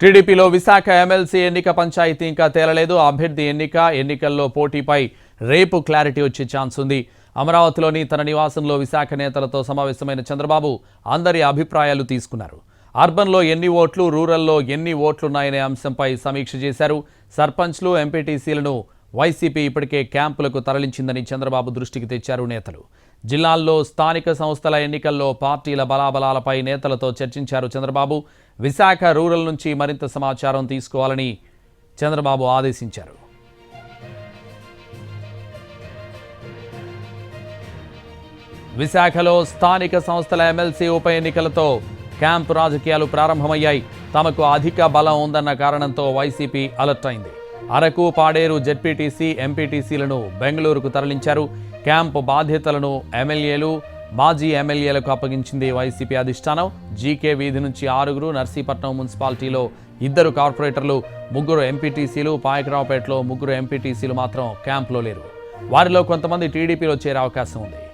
టీడీపీలో విశాఖ ఎమ్మెల్సీ ఎన్నిక పంచాయతీ ఇంకా తేలలేదు. అభ్యర్థి ఎన్నిక ఎన్నికల్లో పోటీపై రేపు క్లారిటీ వచ్చే ఛాన్స్ ఉంది. అమరావతిలోని తన నివాసంలో విశాఖ నేతలతో సమావేశమైన చంద్రబాబు అందరి అభిప్రాయాలు తీసుకున్నారు. అర్బన్లో ఎన్ని ఓట్లు రూరల్లో ఎన్ని ఓట్లున్నాయనే అంశంపై సమీక్ష చేశారు. సర్పంచ్లు ఎంపీటీసీలను వైసీపీ ఇప్పటికే క్యాంపులకు తరలించిందని చంద్రబాబు దృష్టికి తెచ్చారు నేతలు. జిల్లాల్లో స్థానిక సంస్థల ఎన్నికల్లో పార్టీల బలాబలాలపై నేతలతో చర్చించారు చంద్రబాబు. విశాఖ రూరల్ నుంచి మరింత సమాచారం తీసుకోవాలని చంద్రబాబు ఆదేశించారు. విశాఖలో స్థానిక సంస్థల ఎమ్మెల్సీ ఉప ఎన్నికలతో క్యాంపు రాజకీయాలు ప్రారంభమయ్యాయి. తమకు అధిక బలం ఉందన్న కారణంతో వైసీపీ అలర్ట్ అయింది. అరకు పాడేరు జెడ్పీటీసీ ఎంపీటీసీలను బెంగళూరుకు తరలించారు. క్యాంపు బాధ్యతలను ఎమ్మెల్యేలు మాజీ ఎమ్మెల్యేలకు అప్పగించింది వైసీపీ అధిష్టానం. జీకే వీధి నుంచి ఆరుగురు నర్సీపట్నం మున్సిపాలిటీలో ఇద్దరు కార్పొరేటర్లు ముగ్గురు ఎంపీటీసీలు పాయకరావుపేటలో ముగ్గురు ఎంపీటీసీలు మాత్రం క్యాంపులో లేరు. వారిలో కొంతమంది టీడీపీలో చేరే అవకాశం ఉంది.